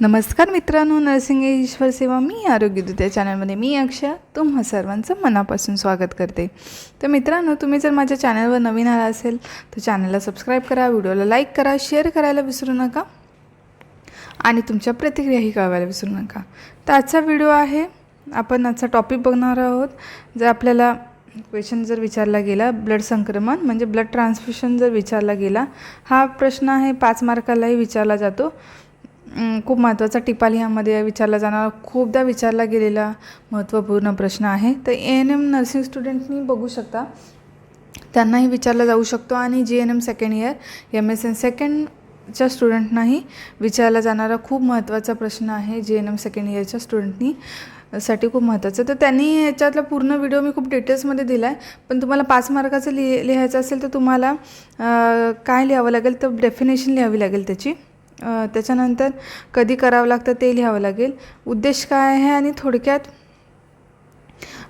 नमस्कार मित्रांनो नर्सिंग ईश्वर सेवा मी आरोग्य दूत या चॅनलमध्ये मी अक्षय. तुम्हा सर्वांचं मनापासून स्वागत करते. तर मित्रांनो तुम्ही जर माझ्या चॅनलवर नवीन आला असेल तर चॅनलला सबस्क्राईब करा व्हिडिओला लाईक करा शेअर करायला विसरू नका आणि तुमच्या प्रतिक्रियाही कळवायला विसरू नका. तर आजचा व्हिडिओ आहे आपण आजचा टॉपिक बघणार आहोत. जर आपल्याला क्वेश्चन जर विचारला गेला ब्लड संक्रमण म्हणजे ब्लड ट्रान्सफ्युशन जर विचारला गेला हा प्रश्न आहे पाच मार्कालाही विचारला जातो. खूप महत्त्वाचा टिपाल ह्यामध्ये विचारला जाणारा खूपदा विचारला गेलेला महत्त्वपूर्ण प्रश्न आहे. तर ए एन एम नर्सिंग स्टुडंटनी बघू शकता. त्यांनाही विचारला जाऊ शकतो आणि G N M second year M S N सेकंडच्या स्टुडंटनाही विचारला जाणारा खूप महत्त्वाचा प्रश्न आहे जी एन एम सेकंड इयरच्या स्टुडंटनी साठी खूप महत्त्वाचं. तर त्यांनी याच्यातला पूर्ण व्हिडिओ मी खूप डिटेल्समध्ये दिला आहे पण तुम्हाला पाच मार्काचं लिह लिहायचं असेल तर तुम्हाला काय लिहावं लागेल? तर डेफिनेशन लिहावी लागेल त्याची. त्याच्यानंतर कधी करावं लागतं ते लिहावं लागेल. उद्देश काय आहे आणि थोडक्यात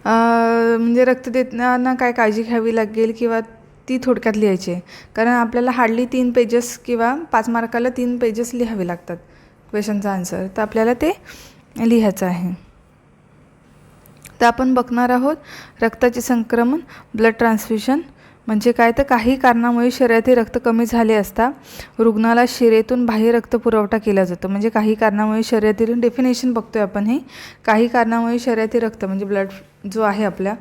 म्हणजे रक्त देताना काय काळजी घ्यावी लागेल किंवा ती थोडक्यात लिहायची आहे. कारण आपल्याला हार्डली तीन पेजेस किंवा पाच मार्काला तीन पेजेस लिहावे लागतात क्वेश्चनचा आन्सर. तर आपल्याला ते लिहायचं आहे. तर आपण बघणार आहोत रक्ताचे संक्रमण ब्लड ट्रान्सफ्युजन म्हणजे काय तर काही कारणामुळे शरीरातील रक्त कमी झाले असता रुग्णाला शिरेतून बाह्य रक्त पुरवठा केला जातो. म्हणजे काही कारणामुळे शरीरातील डेफिनेशन बघतोय आपण हे. काही कारणामुळे शरीरातील रक्त म्हणजे ब्लड जो आहे आपल्या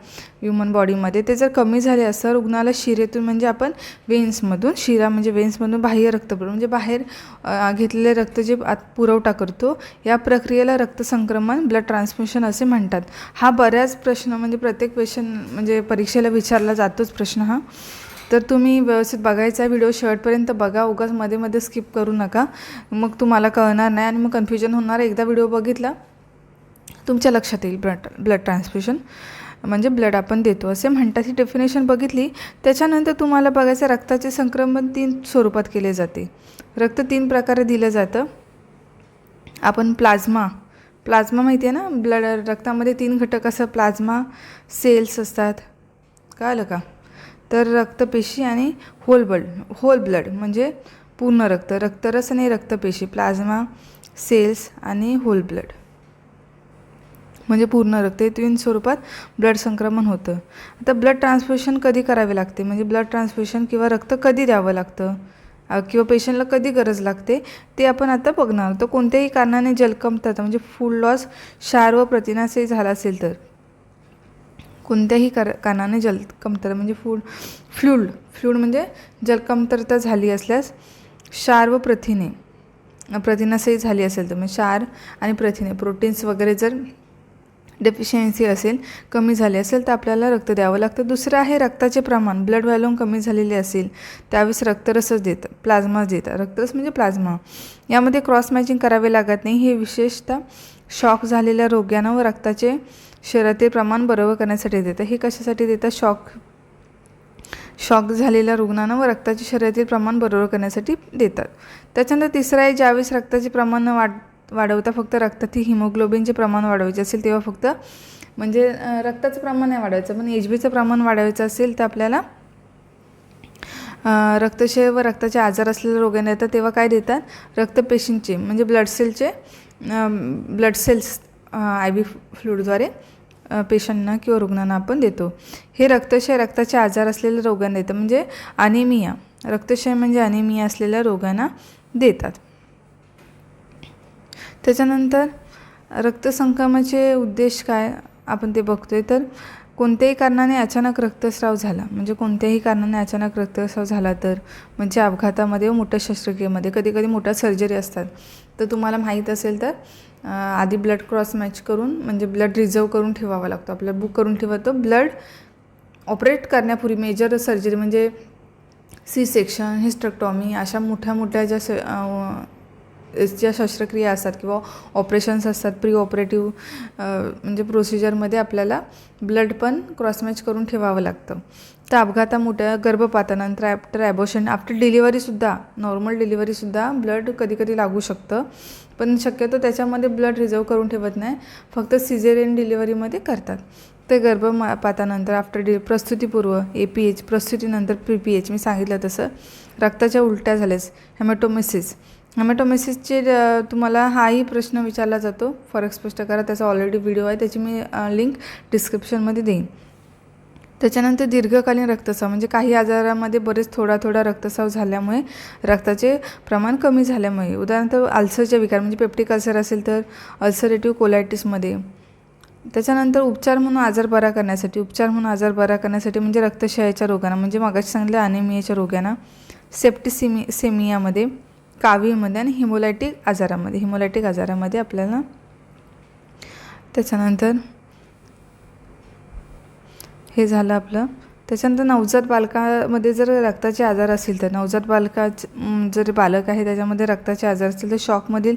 ह्युमन बॉडीमध्ये ते जर कमी झाले असं रुग्णाला शिरेतून म्हणजे आपण वेन्समधून शिरा म्हणजे वेन्समधून बाह्य रक्त म्हणजे बाहेर घेतलेले रक्त जे आत पुरवठा करतो या प्रक्रियेला रक्तसंक्रमण ब्लड ट्रान्समिशन असे म्हणतात. हा बऱ्याच प्रश्न म्हणजे प्रत्येक क्वेश्चन म्हणजे परीक्षेला विचारला जातोच प्रश्न हा. तर तुम्ही व्यवस्थित बघायचा व्हिडिओ शेवटपर्यंत बघा उगाच मध्ये मध्ये स्किप करू नका. मग तुम्हाला कळणार नाही आणि मग कन्फ्युजन होणार एकदा व्हिडिओ बघितला तुमच्या लक्षात येईल ब्लड ब्लड ट्रान्सफ्युशन म्हणजे ब्लड आपण देतो. असे म्हणतात ही डेफिनेशन बघितली त्याच्यानंतर तुम्हाला बघायचं रक्ताचे संक्रमण तीन स्वरूपात केले जाते. रक्त तीन प्रकारे दिलं जातं. आपण प्लाझ्मा प्लाझ्मा माहिती आहे ना? ब्लड रक्तामध्ये तीन घटक असं प्लाझ्मा सेल्स असतात. कळलं का? तर रक्तपेशी आणि होल ब्लड होल ब्लड म्हणजे पूर्ण रक्त. रक्तरस आणि रक्तपेशी प्लाझ्मा सेल्स आणि होल ब्लड म्हणजे पूर्ण रक्त हे स्वरूपात ब्लड संक्रमण होतं. आता ब्लड ट्रान्सफ्युशन कधी करावे लागते? म्हणजे ब्लड ट्रान्सफ्युशन किंवा रक्त कधी द्यावं लागतं? किंवा पेशंटला कधी गरज लागते? ते आपण आता बघणार. तर कोणत्याही कारणाने जलकमतरता म्हणजे फूड लॉस क्षार व प्रथिनाशय झाला असेल तर. कोणत्याही कार कारणाने जलकमतरता म्हणजे फूड फ्लूड फ्लूड म्हणजे जलकमतरता झाली असल्यास क्षार व प्रथिने प्रथिनासही झाली असेल तर. म्हणजे क्षार आणि प्रथिने प्रोटीन्स वगैरे जर डेफिशियन्सी असेल कमी झाली असेल तर आपल्याला रक्त द्यावं लागतं. दुसरं आहे रक्ताचे प्रमाण. ब्लड व्हॅल्यूम कमी झालेले असेल त्यावेळेस रक्तरसच देतात प्लाझ्माच देतात रक्तरस म्हणजे प्लाझ्मा यामध्ये क्रॉस मॅचिंग करावे लागत नाही. हे विशेषतः शॉक झालेल्या रोग्यांना व रक्ताचे शरीरातील प्रमाण बरोबर करण्यासाठी देतात हे कशासाठी देतात शॉक शॉक झालेल्या रुग्णांना व रक्ताचे शरीरातील प्रमाण बरोबर करण्यासाठी देतात. त्याच्यानंतर तिसरं आहे ज्यावेळेस रक्ताचे प्रमाण वाढ वाढवता फक्त रक्तातील हिमोग्लोबिनचे प्रमाण वाढवायचे असेल तेव्हा फक्त म्हणजे रक्ताचं प्रमाण नाही वाढवायचं. पण एच बीचं प्रमाण वाढवायचं असेल तर आपल्याला अं, रक्तक्षय व रक्ताचे आजार असलेल्या रोगांना येतात. तेव्हा काय देतात? रक्तपेशींचे म्हणजे ब्लड सेलचे ब्लड सेल्स आय बी फ्लूडद्वारे पेशंटना किंवा रुग्णांना आपण देतो. हे रक्तक्षय रक्ताचे आजार असलेल्या रोगांना देतं म्हणजे अनिमिया रक्तक्षय म्हणजे अनिमिया असलेल्या रोगांना देतात. त्याच्यानंतर रक्तसंक्रमणाचे उद्देश काय आपण ते बघतो आहे तर कोणत्याही कारणाने अचानक रक्तस्राव झाला म्हणजे कोणत्याही कारणाने अचानक रक्तस्राव झाला तर म्हणजे अपघातामध्ये व मोठ्या शस्त्रक्रियेमध्ये कधी कधी मोठ्या सर्जरी असतात. तर तुम्हाला माहीत असेल तर आधी ब्लड क्रॉस मॅच करून म्हणजे ब्लड रिझर्व करून ठेवावा लागतो. आपलं बुक करून ठेवतो. ब्लड ऑपरेट करण्यापूर्वी मेजर सर्जरी म्हणजे सी सेक्शन हिस्टक्टॉमी अशा मोठ्या मोठ्या ज्या स ज्या शस्त्रक्रिया असतात किंवा ऑपरेशन्स असतात प्री ऑपरेटिव्ह म्हणजे प्रोसिजरमध्ये आपल्याला ब्लड पण क्रॉसमॅच करून ठेवावं लागतं. तर अपघाता मोठ्या गर्भपातानंतर आफ्टर ॲबोशन आफ्टर डिलिव्हरीसुद्धा नॉर्मल डिलिव्हरीसुद्धा ब्लड कधीकधी लागू शकतं. पण शक्यतो त्याच्यामध्ये ब्लड रिझर्व करून ठेवत नाही फक्त सिझेरियन डिलिव्हरीमध्ये करतात. ते गर्भपातानंतर आफ्टर डि प्रस्तुतीपूर्व ए पी एच प्रस्तुतीनंतर पी पी एच मी सांगितलं तसं रक्ताच्या उलट्या झाल्यास हेमॅटोमिसिस हॅमॅटोमेसिसचे तुम्हाला हाही प्रश्न विचारला जातो. फरक स्पष्ट करा. त्याचा ऑलरेडी व्हिडिओ आहे. त्याची मी लिंक डिस्क्रिप्शनमध्ये देईन. त्याच्यानंतर दीर्घकालीन रक्तस्राव म्हणजे काही आजारामध्ये बरेच थोडा थोडा रक्तस्राव झाल्यामुळे रक्ताचे प्रमाण कमी झाल्यामुळे. उदाहरणार्थ अल्सरचे विकार म्हणजे पेप्टिक अल्सर असेल तर अल्सरेटिव्ह कोलायटिसमध्ये त्याच्यानंतर उपचार म्हणून आजार बरा करण्यासाठी. उपचार म्हणून आजार बरा करण्यासाठी म्हणजे रक्तक्षयाच्या रोगांना म्हणजे मागाशी सांगितलं अनेमियाच्या रोगांना सेप्टिसिमी सेमियामध्ये कावीमध्ये आणि हिमोलायटिक आजारामध्ये हिमोलायटिक आजारामध्ये आपल्याला त्याच्यानंतर हे झालं आपलं. त्याच्यानंतर नवजात बालकामध्ये जर रक्ताचे आजार असतील तर नवजात बालकाच जर बालक आहे त्याच्यामध्ये रक्ताचे आजार असतील तर शॉकमधील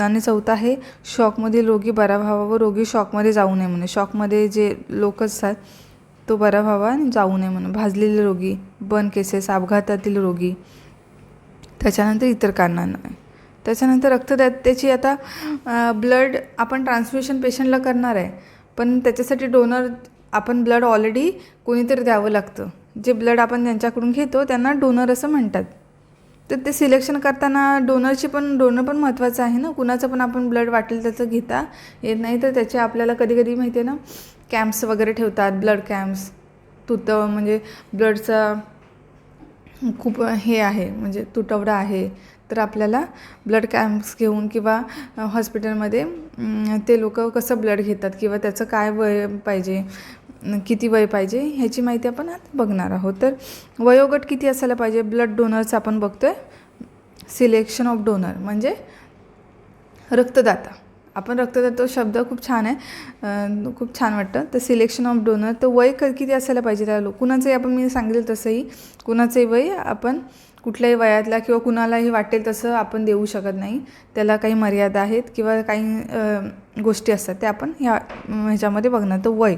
आणि चौथा आहे शॉकमधील रोगी बरा व्हावा व रोगी शॉकमध्ये जाऊ नये म्हणून. शॉकमध्ये जे लोक असतात तो बरा व्हावा आणि जाऊ नये म्हणून. भाजलेले रोगी बन केसेस अपघातातील रोगी त्याच्यानंतर इतर कारणांना. त्याच्यानंतर रक्तदात्याची आता ब्लड आपण ट्रान्सफ्युशन पेशंटला करणार आहे. पण त्याच्यासाठी डोनर आपण ब्लड ऑलरेडी कोणीतरी द्यावं लागतं. जे ब्लड आपण त्यांच्याकडून घेतो त्यांना डोनर असं म्हणतात. तर ते सिलेक्शन करताना डोनरची पण डोनर पण महत्त्वाचं आहे ना? कुणाचं पण आपण ब्लड वाटेल त्याचं घेता येत नाही. तर त्याचे आपल्याला कधी कधी माहिती आहे ना? कॅम्प्स वगैरे ठेवतात ब्लड कॅम्प्स तुत म्हणजे ब्लडचा खूप हे आहे म्हणजे तुटवडा आहे तर आपल्याला ब्लड कॅम्प्स घेऊन किंवा हॉस्पिटलमध्ये ते लोक कसं ब्लड घेतात किंवा त्याचं काय वय पाहिजे किती वय पाहिजे ह्याची माहिती आपण आता बघणार आहोत. तर वयोगट किती असायला पाहिजे? ब्लड डोनर्स आपण बघतोय. सिलेक्शन ऑफ डोनर म्हणजे रक्तदाता. आपण रक्तदान तो शब्द खूप छान आहे. खूप छान वाटतं. तर सिलेक्शन ऑफ डोनर तर वय किती असायला पाहिजे त्या लोक कुणाचंही आपण मी सांगितलं तसंही कुणाचंही वय आपण कुठल्याही वयातला किंवा कुणालाही वाटेल तसं आपण देऊ शकत नाही. त्याला काही मर्यादा आहेत किंवा काही गोष्टी असतात त्या आपण ह्या ह्याच्यामध्ये बघणार. तर वय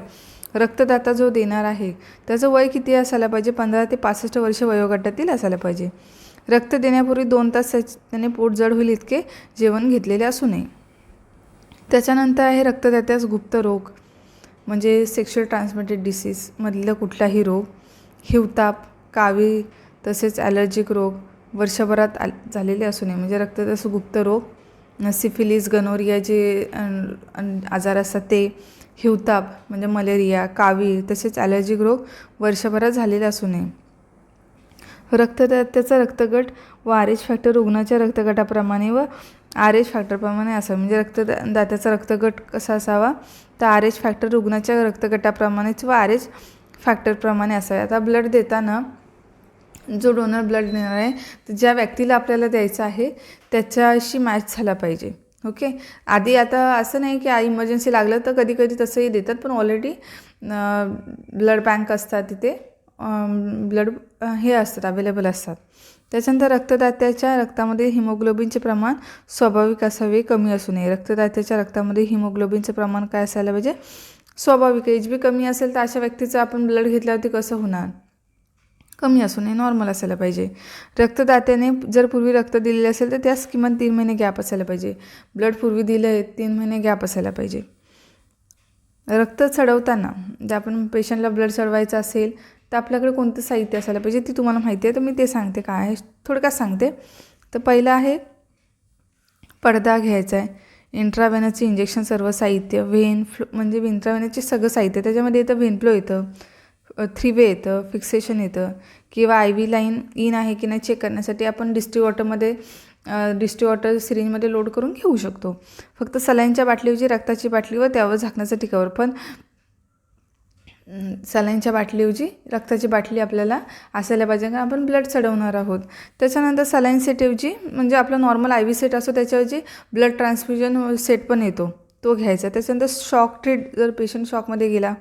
रक्तदाता जो देणार आहे त्याचं वय किती असायला पाहिजे? पंधरा ते पासष्ट वर्ष वयोगटातील असायला पाहिजे. रक्त देण्यापूर्वी दोन तास त्याने पोट जड होईल इतके जेवण घेतलेले असू नये. त्याच्यानंतर आहे रक्तदात्यास गुप्त रोग म्हणजे सेक्शुअल ट्रान्समिटेड डिसीजमधलं कुठलाही रोग हिवताप कावी तसेच ॲलर्जिक रोग वर्षभरात आल झालेले असू नये. म्हणजे रक्तदास गुप्त रोग सिफिलीस गनोरिया जे आजार असतात ते हिवताप म्हणजे मलेरिया कावी तसेच ॲलर्जिक रोग वर्षभरात झालेले असू नये. रक्तदात्याचा रक्तगट व आर एच फॅक्टर रुग्णाच्या रक्तगटाप्रमाणे व आर एच फॅक्टरप्रमाणे असावा. म्हणजे रक्तदात्याचा रक्तगट कसा असावा? तर आर एच फॅक्टर रुग्णाच्या रक्तगटाप्रमाणेच व आर एच फॅक्टरप्रमाणे असावे. आता ब्लड देताना जो डोनर ब्लड देणार आहे तर ज्या व्यक्तीला आपल्याला द्यायचं आहे त्याच्याशी मॅच झाला पाहिजे. ओके आधी आता असं नाही की इमर्जन्सी लागलं तर कधी कधी तसंही देतात पण ऑलरेडी ब्लड बँक असतात तिथे. ब्लड हे असतात अवेलेबल असतात. त्याच्यानंतर रक्तदात्याच्या रक्तामध्ये हिमोग्लोबिनचे प्रमाण स्वाभाविक असावे कमी असू नये. रक्तदात्याच्या रक्तामध्ये हिमोग्लोबिनचं प्रमाण काय असायला पाहिजे? स्वाभाविक. एच बी कमी असेल तर अशा व्यक्तीचं आपण ब्लड घेतल्यावरती कसं होणार? कमी असू नये नॉर्मल असायला पाहिजे. रक्तदात्याने जर पूर्वी रक्त दिलेले असेल तर त्यास किमान तीन महिने गॅप असायला पाहिजे. ब्लड पूर्वी दिलं आहे तीन महिने गॅप असायला पाहिजे. रक्त चढवताना जर आपण पेशंटला ब्लड चढवायचं असेल तर आपल्याकडे कोणतं साहित्य असायला पाहिजे ती तुम्हाला माहिती आहे तर मी ते सांगते. काय आहे? थोडक्यात सांगते. तर पहिलं आहे पडदा घ्यायचा आहे. इंट्रावेनसचे इंजेक्शन सर्व साहित्य व्हेन फ्लो म्हणजे इंट्रावेनसचे सगळं साहित्य त्याच्यामध्ये येतं व्हेनफ्लो येतं थ्री वे येतं फिक्सेशन येतं किंवा आय व्ही लाईन इन आहे की नाही चेक करण्यासाठी आपण डिस्ट्रीवॉटरमध्ये वॉटरमध्ये डिस्ट्री वॉटर सिरिंजमध्ये लोड करून घेऊ शकतो. फक्त सलाईनच्या बाटलीऐवजी रक्ताची बाटली व त्यावर झाकण्यासाठी कवर पण सलाईनच्या बाटलीऐवजी रक्ताची बाटली आपल्याला असायला पाहिजे. कारण आपण ब्लड चढवणार आहोत. त्याच्यानंतर सलाईन सेटऐवजी म्हणजे आपला नॉर्मल आय व्ही सेट असतो त्याच्याऐवजी ब्लड ट्रान्सफ्युजन सेट पण येतो. तो घ्यायचा. त्याच्यानंतर शॉक ट्रीट जर पेशंट शॉकमध्ये गेला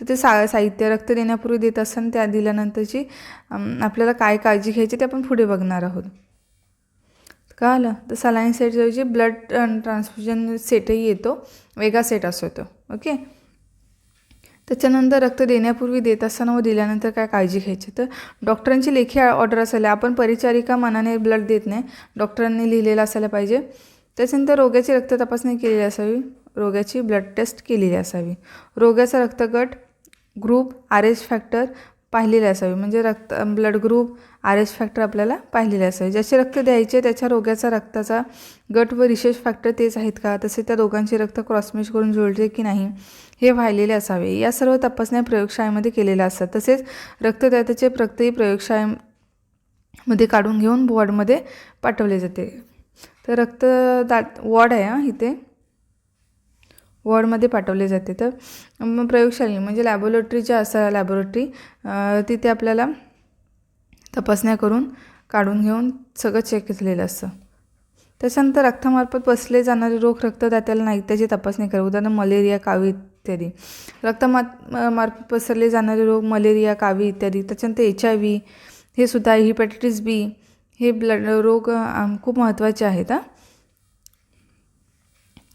तर ते सा साहित्य रक्त देण्यापूर्वी देत असताना त्या दिल्यानंतरची आपल्याला काय काळजी घ्यायची ते आपण पुढे बघणार आहोत. कळालं? तर सलाईन सेटऐवजी ब्लड ट्रान्सफ्युजन सेटही येतो. वेगळा सेट असतो तो. ओके? त्याच्यानंतर रक्त देण्यापूर्वी देत असताना व दिल्यानंतर काय काळजी घ्यायची? तर डॉक्टरांची लेखी ऑर्डर असायला आपण परिचारिका मनाने ब्लड देत नाही. डॉक्टरांनी लिहिलेलं असायला पाहिजे. त्याच्यानंतर रोग्याची रक्त तपासणी केलेली असावी. रोग्याची ब्लड टेस्ट केलेली असावी. रोगाचा रक्तगट ग्रुप आर एच फॅक्टर पाहिलेले असावे. म्हणजे रक्त blood group R H factor आपल्याला पाहिलेले असावे ज्याचे रक्त द्यायचे त्याच्या रोग्याचा रक्ताचा गट व रिशेष फॅक्टर तेच आहेत का? तसे त्या दोघांचे रक्त क्रॉसमॅच करून जुळते की नाही हे व्हायलेले असावे. या सर्व तपासण्या प्रयोगशाळेमध्ये केलेल्या असतात. तसेच रक्तदात्याचे रक्तही प्रयोगशाळेमध्ये काढून घेऊन वॉर्डमध्ये पाठवले जाते. तर रक्तदात वॉर्ड आहे हां इथे. वॉर्डमध्ये पाठवले जाते. तर मग प्रयोगशाळी म्हणजे लॅबोरेटरीच्या असा लॅबोरेटरी तिथे आपल्याला तपासण्या करून काढून घेऊन सगळं चेक केलेलं असतं. त्याच्यानंतर रक्तामार्फत बसले जाणारे रोग रक्तदात्याला नाही त्याची तपासणी करा. उदाहरण मलेरिया कावी इत्यादी. रक्तमा मार्फत पसरले जाणारे रोग मलेरिया कावी इत्यादी. त्याच्यानंतर एच आय व्ही हे सुद्धा हिपॅटायटिस बी हे ब्लड रोग खूप महत्त्वाचे आहेत हां.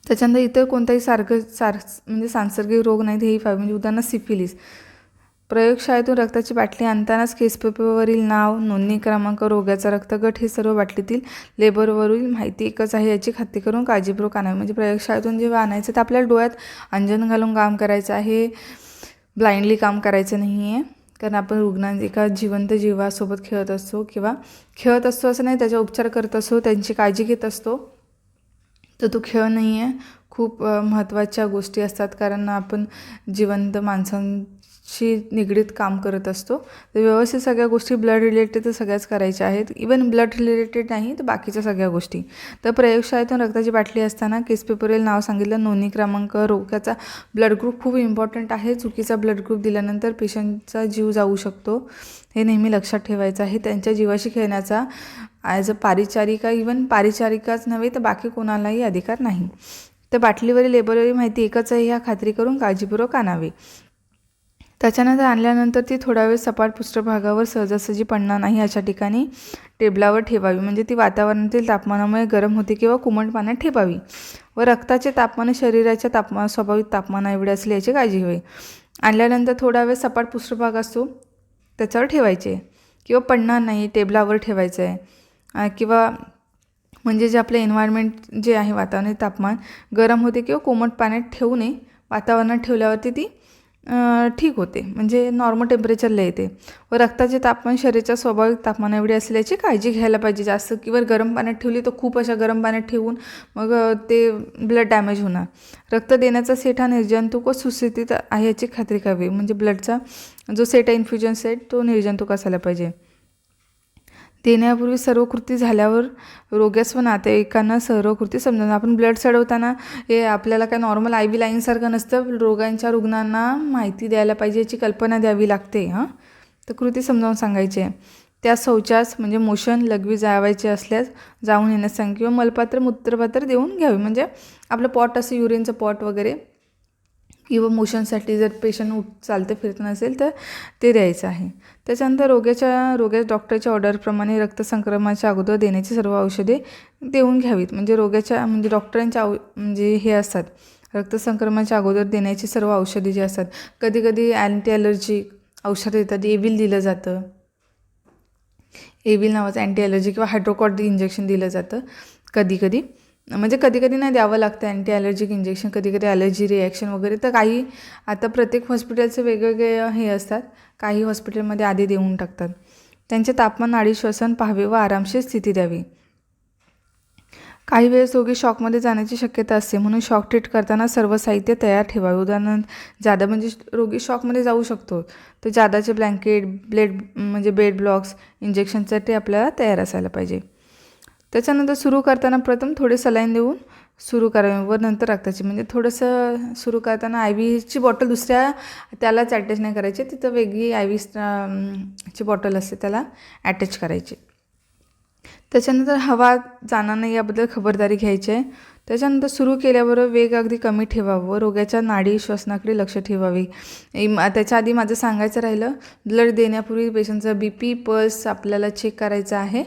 त्याच्यानंतर इतर कोणताही सारखं सार म्हणजे सांसर्गिक रोग नाहीत हेही फाय म्हणजे उदाहरण सिफिलिस. प्रयोगशाळेतून रक्ताची बाटली आणतानाच केसपेपरवरील नाव नोंदणी क्रमांक रोग्याचा रक्तगट हे सर्व बाटलीतील लेबरवरील माहिती एकच आहे याची खात्री करून काळजीपूर्वक आणावी. म्हणजे प्रयोगशाळेतून जेव्हा आणायचं तर आपल्याला डोळ्यात अंजन घालून काम करायचं आहे. ब्लाइंडली काम करायचं नाही आहे. कारण आपण रुग्णां एका जिवंत जीवासोबत खेळत असतो किंवा खेळत असतो असं नाही त्याचा उपचार करत असतो त्यांची काळजी घेत असतो तर तो खेळ नाही आहे. खूप महत्त्वाच्या गोष्टी असतात. कारण आपण जिवंत माणसांशी निगडीत काम करत असतो. तर व्यवस्थित सगळ्या गोष्टी ब्लड रिलेटेड तर सगळ्याच करायच्या आहेत. इवन ब्लड रिलेटेड नाही तर बाकीच्या सगळ्या गोष्टी. तर प्रयोगशाळेतून रक्ताची बाटली असताना केसपेपरेल नाव सांगितलं. नोंदणी क्रमांक रोग्याचा ब्लड ग्रुप खूप इम्पॉर्टंट आहे. चुकीचा ब्लड ग्रुप दिल्यानंतर पेशंटचा जीव जाऊ शकतो. हे नेहमी लक्षात ठेवायचं आहे. त्यांच्या जीवाशी खेळण्याचा ॲज अ पारिचारिका इवन पारिचारिकाच नव्हे तर बाकी कोणालाही अधिकार नाही. तर बाटलीवरील लेबलवरील माहिती एकच आहे ह्या खात्री करून काळजीपूर्वक आणावी. त्याच्यानंतर आणल्यानंतर ती थोडा वेळ सपाट पृष्ठभागावर सहजासहजी पडणार नाही अशा ठिकाणी टेबलावर ठेवावी. म्हणजे ती वातावरणातील तापमानामुळे गरम होते किंवा कुमट पाण्यात ठेवावी व रक्ताचे तापमान शरीराच्या तापमान स्वाभाविक तापमाना एवढे असले याची काळजी घ्यावी. आणल्यानंतर थोडा वेळ सपाट पृष्ठभाग असतो त्याच्यावर ठेवायचे किंवा पडणार नाही टेबलावर ठेवायचं आहे किंवा म्हणजे जे आपलं एन्व्हायरमेंट जे आहे वातावरण तापमान गरम होते किंवा कोमट पाण्यात ठेवू नये वातावरणात ठेवल्यावरती ती ठीक होते. म्हणजे नॉर्मल टेम्परेचरला येते. व रक्ताचे तापमान शरीराच्या स्वाभाविक तापमान एवढे असल्याची काळजी घ्यायला पाहिजे. जास्त किंवा गरम पाण्यात ठेवली तर खूप अशा गरम पाण्यात ठेवून मग ते ब्लड डॅमेज होणार. रक्त देण्याचा सेट हा निर्जंतुक व सुस्थितीत आहे याची खात्री करावी. म्हणजे ब्लडचा जो सेट आहे इन्फ्युजन सेट तो निर्जंतुक असायला पाहिजे. देण्यापूर्वी सर्व कृती झाल्यावर रोग्यास व नातेवाईकांना सर्व कृती समजावून आपण ब्लड चढवताना हे आपल्याला काय नॉर्मल आय बी लाईनसारखं नसतं रोगांच्या रुग्णांना माहिती द्यायला पाहिजे याची कल्पना द्यावी लागते हां? तर कृती समजावून सांगायची आहे. त्या शौचास म्हणजे मोशन लघवी जावायचे असल्यास जाऊन येण्यास सांग किंवा मलपात्र मूत्रपात्र देऊन घ्यावे. म्हणजे आपलं पॉट असं युरिनचं पॉट वगैरे किंवा मोशनसाठी जर पेशंट उठ चालतं फिरत नसेल तर ते द्यायचं आहे. त्याच्यानंतर रोग्याच्या रोग्या डॉक्टरच्या ऑर्डरप्रमाणे रक्तसंक्रमणाच्या अगोदर देण्याची सर्व औषधे देऊन घ्यावीत. म्हणजे रोग्याच्या म्हणजे डॉक्टरांच्या औ म्हणजे हे असतात. रक्तसंक्रमणाच्या अगोदर देण्याची सर्व औषधे जी असतात. कधीकधी अँटी ॲलर्जिक औषधं देतात. एविल दिलं जातं. एविल नावाचं अँटी ॲलर्जी किंवा हायड्रोकॉट इंजेक्शन दिलं जातं. कधीकधी. म्हणजे कधी कधी नाही द्यावं लागतं अँटी ॲलर्जिक इंजेक्शन कधी कधी ॲलर्जी रिॲक्शन वगैरे. तर काही आता प्रत्येक हॉस्पिटलचे वेगवेगळे हे असतात. काही हॉस्पिटलमध्ये आधी देऊन टाकतात. त्यांचे तापमान नाडी श्वसन पाहावे व आरामशीर स्थिती द्यावी. काही वेळेस रोगी शॉकमध्ये जाण्याची शक्यता असते. म्हणून शॉक ट्रीट करताना सर्व साहित्य तयार ठेवावे. उदाहरणार्थ जादा म्हणजे रोगी शॉकमध्ये जाऊ शकतो. तर जादाचे ब्लँकेट ब्लेड म्हणजे बेड ब्लॉक्स इंजेक्शनसाठी आपल्याला तयार असायला पाहिजे. त्याच्यानंतर सुरू करताना प्रथम थोडे सलाईन देऊन सुरू करावे व नंतर रक्ताची म्हणजे थोडंसं सुरू करताना आय व्हीची बॉटल दुसऱ्या त्यालाच अटॅच नाही करायची तिथं वेगळी आय व्ही ची बॉटल असते त्याला अटॅच करायची. त्याच्यानंतर हवा जाणार नाही याबद्दल खबरदारी घ्यायची आहे. त्याच्यानंतर सुरू केल्याबरोबर वेग अगदी कमी ठेवावं व रोग्याच्या नाडी श्वसनाकडे लक्ष ठेवावे. त्याच्या आधी माझं सांगायचं राहिलं ब्लड देण्यापूर्वी पेशंटचा बी पी पल्स आपल्याला चेक करायचा आहे.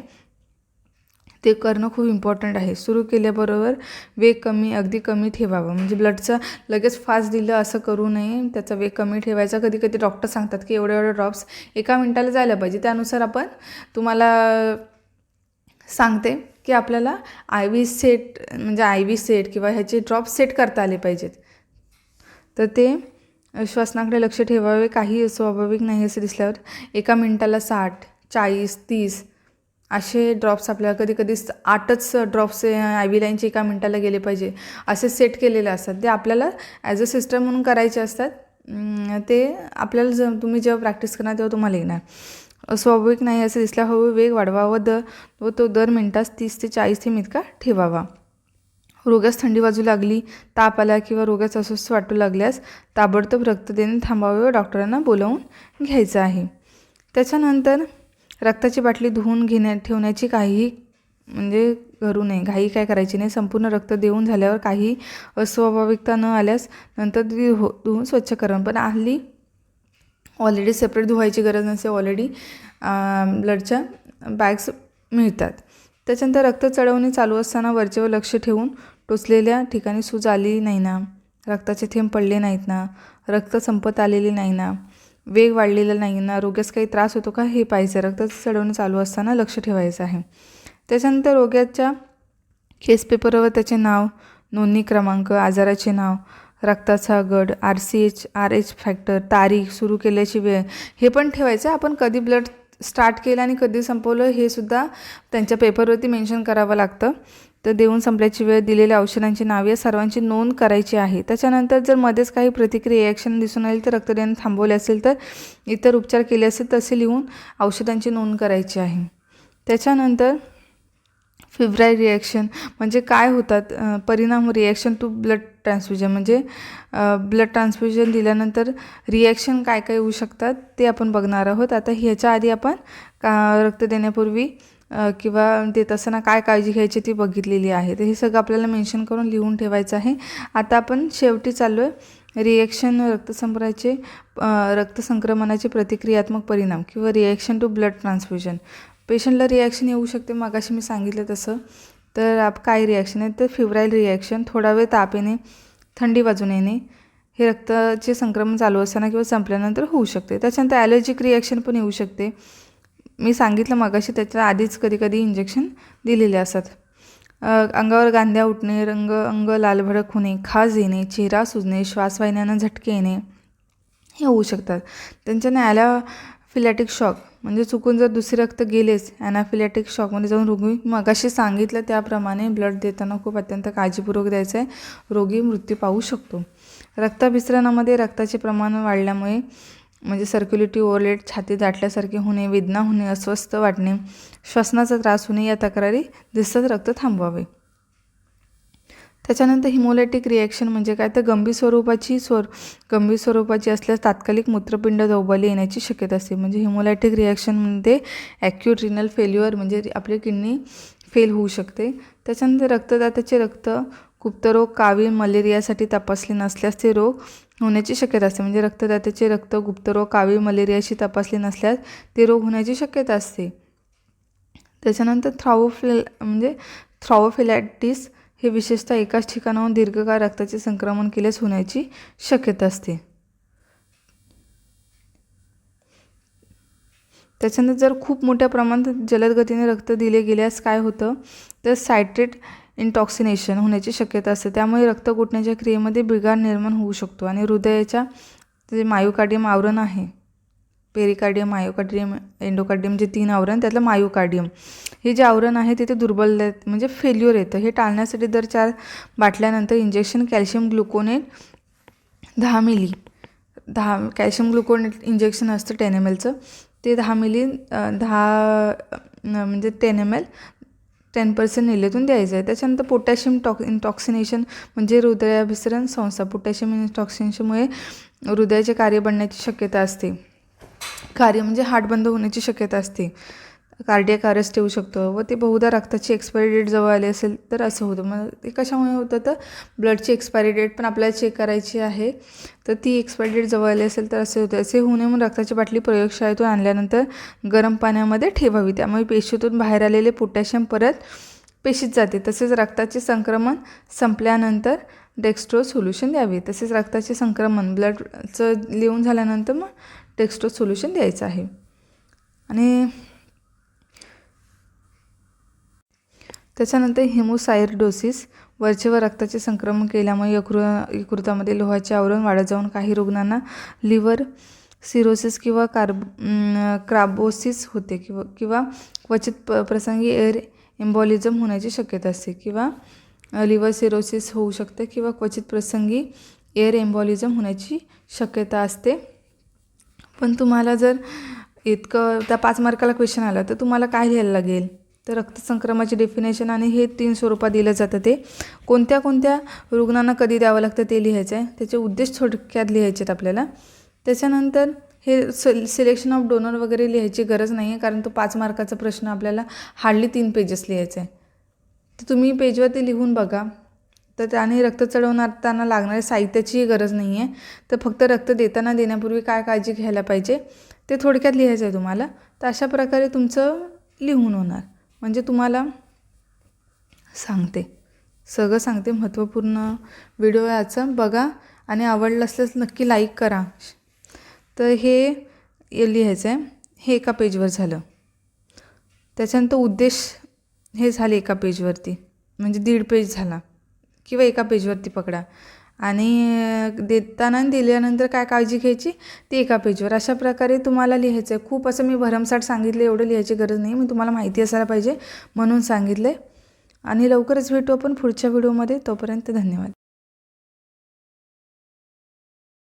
ते करणं खूप इम्पॉर्टंट आहे. सुरू केल्याबरोबर वेग कमी अगदी कमी ठेवावा. म्हणजे ब्लडचं लगेच फास्ट दिलं असं करू नये. त्याचा वेग कमी ठेवायचा. कधी कधी डॉक्टर सांगतात की एवढे एवढे ड्रॉप्स एका मिनटाला जायला पाहिजे. त्यानुसार आपण तुम्हाला सांगते की आपल्याला आय व्ही सेट म्हणजे आय व्ही सेट किंवा ह्याचे ड्रॉप सेट करता आले पाहिजेत. तर ते श्वसनाकडे लक्ष ठेवावे. काही स्वाभाविक नाही असं दिसल्यावर एका मिनटाला साठ चाळीस तीस असे ड्रॉप्स आपल्याला कधी कधी आठच ड्रॉप्स आय व्ही लाईनचे एका मिनटाला गेले पाहिजे. असे सेट केलेले असतात. ते आपल्याला ॲज अ सिस्टम म्हणून करायचे असतात. ते आपल्याला ज तुम्ही जेव्हा प्रॅक्टिस करणार तेव्हा तुम्हाला येणार. स्वाभाविक नाही असं हळूहळू हो, वेग वाढवावा व द व तो दर मिनटास तीस ते चाळीस थेंब इतका ठेवावा. रोग्यास थंडी वाजू लागली ताप आला किंवा रोग्यास अस्वस्थ वाटू लागल्यास ताबडतोब रक्त देणे थांबावे व डॉक्टरांना बोलावून घ्यायचं आहे. त्याच्यानंतर रक्ताची बाटली धुवून घेण्या ठेवण्याची काहीही म्हणजे करू नये. घाई काय करायची नाही. संपूर्ण रक्त देऊन झाल्यावर काही अस्वाभाविकता न आल्यास नंतर ती धु धुवून स्वच्छ करण पण हल्ली ऑलरेडी सेपरेट धुवायची गरज नसते. ऑलरेडी ब्लडच्या बॅग्स मिळतात. त्याच्यानंतर रक्त चढवणे चालू असताना वरचेवर लक्ष ठेवून टोचलेल्या ठिकाणी सूज आली नाही ना? रक्ताचे थेंब पडले नाहीत ना? रक्त संपत आलेले नाही ना? वेग वाढलेला नाही ना रोग्यास काही त्रास होतो का हे पाहायचं रक्त चढवणं चालू असताना लक्ष ठेवायचं आहे. त्याच्यानंतर रोग्याच्या केस पेपरवर त्याचे नाव नोंदणी क्रमांक आजाराचे नाव रक्ताचा गट R C H R H factor तारीख सुरू केल्याची वेळ हे पण ठेवायचं. आपण कधी ब्लड स्टार्ट केलं आणि कधी संपवलं हे सुद्धा त्यांच्या पेपरवरती मेन्शन करावं लागतं. तर देऊन संपल्याची वेळ दिलेल्या औषधांची नावे सर्वांची नोंद करायची आहे. त्याच्यानंतर जर मध्येच काही प्रतिक्रिया रिॲक्शन दिसून आली तर रक्तदान थांबवले असेल तर इतर उपचार केले असेल तसे लिहून औषधांची नोंद करायची आहे. त्याच्यानंतर फिब्राईल रिॲक्शन म्हणजे काय होतात? परिणाम रिॲक्शन टू ब्लड ट्रान्सफ्युजन म्हणजे ब्लड ट्रान्सफ्युजन दिल्यानंतर रिॲक्शन काय काय होऊ शकतात ते आपण बघणार आहोत. आता ह्याच्या आधी आपण का रक्त देण्यापूर्वी किंवा देत असताना काय काळजी घ्यायची ती बघितलेली आहे. तर हे सगळं आपल्याला मेन्शन करून लिहून ठेवायचं आहे. आता आपण शेवटी चाललो आहे रिॲक्शन रक्तसंपर्काचे रक्तसंक्रमणाचे प्रतिक्रियात्मक परिणाम किंवा रिॲक्शन टू ब्लड ट्रान्सफ्युजन पेशंटला रिॲक्शन येऊ शकते मगाशी मी सांगितलं तसं. तर आप काय रिॲक्शन आहे? तर फिब्राईल रिॲक्शन थोडा वेळ ताप येणे थंडी वाजून येणे हे रक्ताचे संक्रमण चालू असताना किंवा संपल्यानंतर होऊ शकते. त्याच्यानंतर ॲलर्जिक रिॲक्शन पण येऊ शकते. मी सांगितलं मगाशी त्याच्या आधीच कधी कधी इंजेक्शन दिलेले असतात. अंगावर गांध्या उठणे रंग अंग लालभडक होणे खाज येणे चेहरा सुजणे श्वासवाहिन्यांना झटके येणे हे होऊ शकतात. त्यांच्याने ॲनाफिलॅटिक शॉक म्हणजे चुकून जर दुसरे रक्त गेलेच ॲनाफिलॅटिक शॉकमध्ये जाऊन रोगी मगाशी सांगितलं त्याप्रमाणे ब्लड देताना खूप अत्यंत काळजीपूर्वक द्यायचं आहे रोगी मृत्यू पाहू शकतो. रक्ताभिसरणामध्ये रक्ताचे प्रमाण वाढल्यामुळे म्हणजे सर्क्युलेटी ओव्हरलेट छाती दाटल्यासारखे होणे वेदना होणे अस्वस्थ वाटणे श्वसनाचा त्रास होणे या तक्रारी दिसतात रक्त थांबवावे. त्याच्यानंतर हिमोलॅटिक रिॲक्शन म्हणजे काय? तर गंभीर स्वरूपाची स्वर गंभीर स्वरूपाची असल्यास तात्कालिक मूत्रपिंड दौबाली येण्याची शक्यता असते. म्हणजे हिमोलॅटिक रिॲक्शनमध्ये ॲक्यूट रिनल फेल्युअर म्हणजे आपली किडनी फेल होऊ शकते. त्याच्यानंतर रक्तदात्याचे रक्त गुप्तरोग कावीळ मलेरियासाठी तपासले नसल्यास ते रोग होण्याची शक्यता असते. म्हणजे रक्तदात्याचे रक्त गुप्तरोग कावीळ मलेरियाशी तपासले नसल्यास ते रोग होण्याची शक्यता असते. त्याच्यानंतर थ्रॉवोफिल म्हणजे थ्रॉवोफिलॅटिस हे विशेषतः एकाच ठिकाणाहून दीर्घकाळ रक्ताचे संक्रमण केल्यास होण्याची शक्यता असते. त्याच्यानंतर जर खूप मोठ्या प्रमाणात जलद गतीने रक्त दिले गेल्यास काय होतं? तर सायट्रेट इंटॉक्सिनेशन होण्याची शक्यता असते. त्यामुळे रक्त कुटण्याच्या क्रियेमध्ये बिघाड निर्माण होऊ शकतो आणि हृदयाच्या जे मायोकार्डियम आवरण आहे पेरिकार्डियम मायोकार्डियम एंडोकार्डियम जे तीन आवरण त्यातलं मायोकार्डियम हे जे आवरण आहे तिथे दुर्बल म्हणजे फेल्युअर येतं. हे टाळण्यासाठी दर चार बाटल्यानंतर इंजेक्शन कॅल्शियम ग्लुकोनेट दहा मिली दहा कॅल्शियम ग्लुकोनेट इंजेक्शन असतं टेन एम एलचं ते दहा मिली दहा म्हणजे ten M L ten percent निलेतून द्यायचं आहे. त्याच्यानंतर पोटॅशियम टॉक इंटॉक्सिनेशन म्हणजे हृदयाभिसरण संस्था. पोटॅशियम इंटॉक्सिनेशनमुळे हृदयाचे कार्य बनण्याची शक्यता असते. कार्य म्हणजे हार्ट बंद होण्याची शक्यता असते. कार्डियक अरेस्ट येऊ शकतो. व ते बहुधा रक्ताची एक्सपायरी डेट जवळ आली असेल तर असं होतं. मग ते कशामुळे होतं तर ब्लडची एक्सपायरी डेट पण आपल्याला चेक करायची आहे. तर ती एक्सपायरी डेट जवळ आली असेल तर असे होते. असे होऊ नये म्हणून रक्ताची बाटली प्रयोगशाळेतून आणल्यानंतर गरम पाण्यामध्ये ठेवावी. त्यामुळे पेशीतून बाहेर आलेले पोटॅशियम परत पेशीत जाते. तसेच रक्ताचे संक्रमण संपल्यानंतर डेक्स्ट्रो सोल्युशन द्यावे. तसेच रक्ताचे संक्रमण ब्लडचं लिहून झाल्यानंतर मग डेक्स्ट्रो सोल्युशन द्यायचं आहे. आणि त्याच्यानंतर हिमोसायर्डोसिस वरचेवर रक्ताचे संक्रमण केल्यामुळे यकृ यकृतामध्ये लोहाचे आवरण वाढत जाऊन काही रुग्णांना लिव्हर सिरोसिस किंवा कार्ब क्राबोसिस होते किंवा किंवा क्वचित प प्रसंगी एअर एम्बॉलिझम होण्याची शक्यता असते किंवा लिव्हर सिरोसिस होऊ शकते किंवा क्वचित प्रसंगी एअर एम्बॉलिझम होण्याची शक्यता असते. पण तुम्हाला जर इतकं त्या पाच मार्काला क्वेश्चन आलं तर तुम्हाला काय लिहायला लागेल? तर रक्तसंक्रमाचे डेफिनेशन आणि हे तीन स्वरूपात दिलं जातं ते. कोणत्या कोणत्या रुग्णांना कधी द्यावं लागतं ते लिहायचं आहे. त्याचे उद्देश थोडक्यात लिहायचे आहेत आपल्याला. त्याच्यानंतर हे स सिलेक्शन ऑफ डोनर वगैरे लिहायची गरज नाही आहे कारण तो पाच मार्काचा प्रश्न आपल्याला हार्डली तीन पेजेस लिहायचा आहे. तर तुम्ही पेजवरती लिहून बघा. तर त्याने रक्त चढवणारताना लागणाऱ्या साहित्याचीही गरज नाही आहे तर फक्त रक्त देताना देण्यापूर्वी काय काळजी घ्यायला पाहिजे ते थोडक्यात लिहायचं आहे तुम्हाला. तर अशा प्रकारे तुमचं लिहून होणार. म्हणजे तुम्हाला सांगते. सगळं सांगते. महत्त्वपूर्ण व्हिडिओ याचा बघा आणि आवडलं असल्यास नक्की लाईक करा. तर हे हे लिहायचं आहे हे एका पेजवर झालं. त्याच्यानंतर उद्देश हे झाले एका पेजवरती म्हणजे दीड पेज झाला. किंवा एका पेजवरती पकडा. आणि देताना आणि दिल्यानंतर काय काळजी घ्यायची? ती एका पेजवर अशा प्रकारे तुम्हाला लिहायचं आहे खूप असं मी भरमसाठ सांगितलं एवढं लिहायची गरज नाही. मी तुम्हाला माहिती असायला पाहिजे म्हणून सांगितलं आहे आणि लवकरच भेटू आपण पुढच्या व्हिडिओमध्ये तोपर्यंत धन्यवाद.